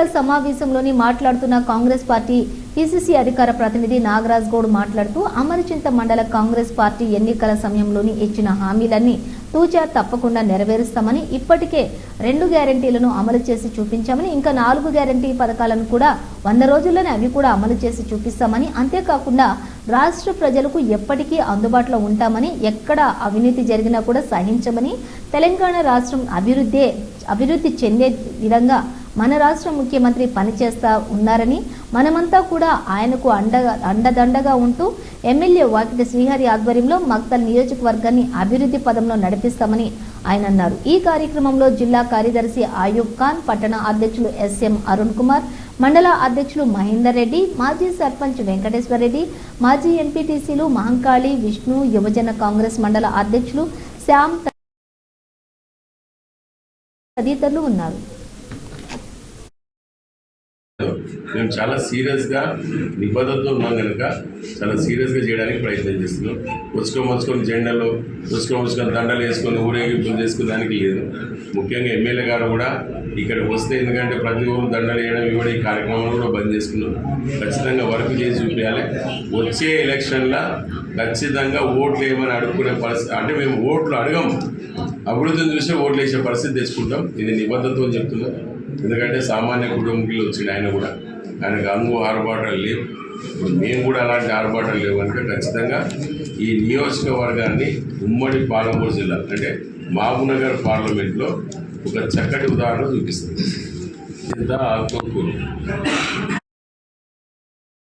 విలేకరుల సమావేశంలోని మాట్లాడుతున్న Congress party PCC అధికార ప్రతినిధి నాగరాజ్ గౌడ్ మాట్లాడుతూ అమరచింత మండల కాంగ్రెస్ పార్టీ ఎన్నికల సమయంలోని ఇచ్చిన హామీలన్నీ తూచా తప్పకుండా నెరవేరుస్తామని ఇప్పటికే రెండు గ్యారంటీలను అమలు చేసి చూపించామని ఇంకా నాలుగు గ్యారంటీ పథకాలను కూడా వంద రోజుల్లోనే అవి కూడా అమలు చేసి చూపిస్తామని అంతేకాకుండా రాష్ట్ర ప్రజలకు ఎప్పటికీ అందుబాటులో ఉంటామని ఎక్కడ అవినీతి జరిగినా కూడా సహించమని తెలంగాణ రాష్ట్రం అభివృద్ధి అభివృద్ధి చెందే విధంగా మన రాష్ట్ర ముఖ్యమంత్రి పనిచేస్తా ఉన్నారని మనమంతా కూడా ఆయనకు అండగా అండదండగా ఉంటూ ఎమ్మెల్యే వాకిటి శ్రీహరి ఆధ్వర్యంలో మక్తల్ నియోజకవర్గాన్ని అభివృద్ధి పదంలో నడిపిస్తామని ఆయన అన్నారు. ఈ కార్యక్రమంలో జిల్లా కార్యదర్శి ఆయూబ్ ఖాన్ పట్టణ అధ్యక్షులు ఎస్ఎం అరుణ్ కుమార్ మండల అధ్యక్షులు మహేందర్ రెడ్డి మాజీ సర్పంచ్ వెంకటేశ్వర రెడ్డి మాజీ ఎంపీటీసీలు మహంకాళి విష్ణు యువజన కాంగ్రెస్ మండల అధ్యక్షులు శ్యామ్ తదితరులు ఉన్నారు. మేము చాలా సీరియస్గా నిబద్ధతతో ఉన్నాం కనుక చాలా సీరియస్గా చేయడానికి ప్రయత్నం చేస్తున్నాం. పుచ్చుకొని ముచ్చుకొని జెండాలు పుచ్చుకొని ముచ్చుకొని దండలు వేసుకొని ఊరేగింపులు చేసుకోవడానికి లేదు. ముఖ్యంగా ఎమ్మెల్యే గారు కూడా ఇక్కడికి వస్తే ఎందుకంటే ప్రతి ఊరు దండలు వేయడం ఇవ్వడం ఈ కార్యక్రమాలు కూడా బంద్ చేసుకున్నాం ఖచ్చితంగా వర్క్ చేసి చూపించాలి. వచ్చే ఎలక్షన్లో ఖచ్చితంగా ఓట్లు వేయమని అడుక్కునే పరిస్థితి అంటే మేము ఓట్లు అడగం అభివృద్ధిని చూసే ఓట్లు వేసే పరిస్థితి తెచ్చుకుంటాం. ఇది నిబద్ధతతో చెప్తున్నాం. ఎందుకంటే సామాన్య కుటుంబీలు వచ్చిన ఆయన కూడా. ఆయనకు అంగు ఆర్భాటాలు లేవు. ఇప్పుడు మేము కూడా అలాంటి ఆర్భాటాలు లేవు. కనుక ఖచ్చితంగా ఈ నియోజకవర్గాన్ని ఉమ్మడి పాలమూరు జిల్లా అంటే మహబూబ్నగర్ పార్లమెంట్లో ఒక చక్కటి ఉదాహరణ చూపిస్తుంది. ఇంత ఆత్మకూరు